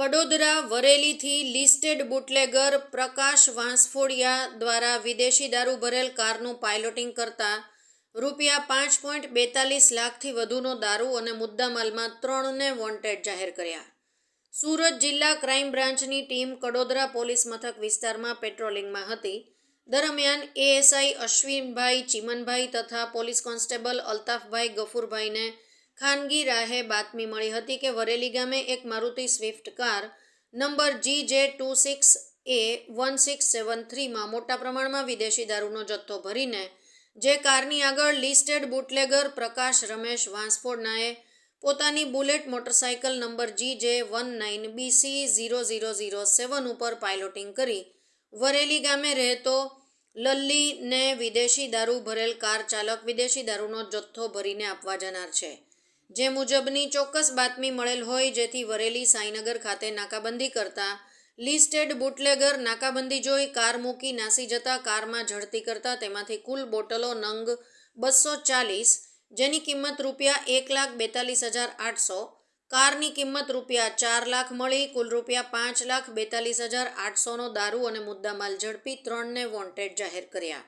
કડોદરા વરેલીથી listed bootlegger Prakash Vansfodiya દ્વારા વિદેશી દારૂ ભરેલ કારનું પાયલોટિંગ કરતા રૂપિયા પાંચ પોઈન્ટ બેતાલીસ લાખથી વધુનો દારૂ અને મુદ્દામાલમાં ત્રણને વોન્ટેડ જાહેર કર્યા. સુરત જિલ્લા ક્રાઇમ બ્રાન્ચની ટીમ કડોદરા પોલીસ મથક વિસ્તારમાં પેટ્રોલિંગમાં હતી. દરમિયાન એએસઆઈ અશ્વિનભાઈ ચીમનભાઈ તથા પોલીસ કોન્સ્ટેબલ અલ્તાફભાઈ ગફુરભાઈને ખાનગી રાહે બાતમી મળી હતી કે વરેલી ગામે એક Maruti Swift car number G J two six A one six seven થ્રીમાં મોટા પ્રમાણમાં વિદેશી દારૂનો જથ્થો ભરીને, જે કારની આગળ લિસ્ટેડ બુટલેગર પ્રકાશ રમેશ વાંસફોડનાએ પોતાની Bullet motorcycle number G J one nine B C zero zero zero ઉપર પાયલોટિંગ કરી. વરેલી ગામે રહેતો લલ્લીને વિદેશી દારૂ ભરેલ કાર ચાલક વિદેશી દારૂનો જથ્થો ભરીને આપવા જનાર છે. જે મુજબની ચોક્કસ બાતમી મળેલ હોય જેથી વરેલી સાઈનગર ખાતે નાકાબંધી કરતા લિસ્ટેડ બુટલેગર નાકાબંધી જોઈ કાર મૂકી નાસી જતા કારમાં ઝડપી કરતા તેમાંથી કુલ બોટલો નંગ બસો ચાલીસ, જેની કિંમત રૂપિયા એક લાખ બેતાલીસ હજાર આઠસો, કારની કિંમત રૂપિયા ચાર લાખ મળી, કુલ રૂપિયા પાંચ લાખ બેતાલીસ હજાર આઠસોનો દારૂ અને મુદ્દામાલ ઝડપી ત્રણને વોન્ટેડ જાહેર કર્યા.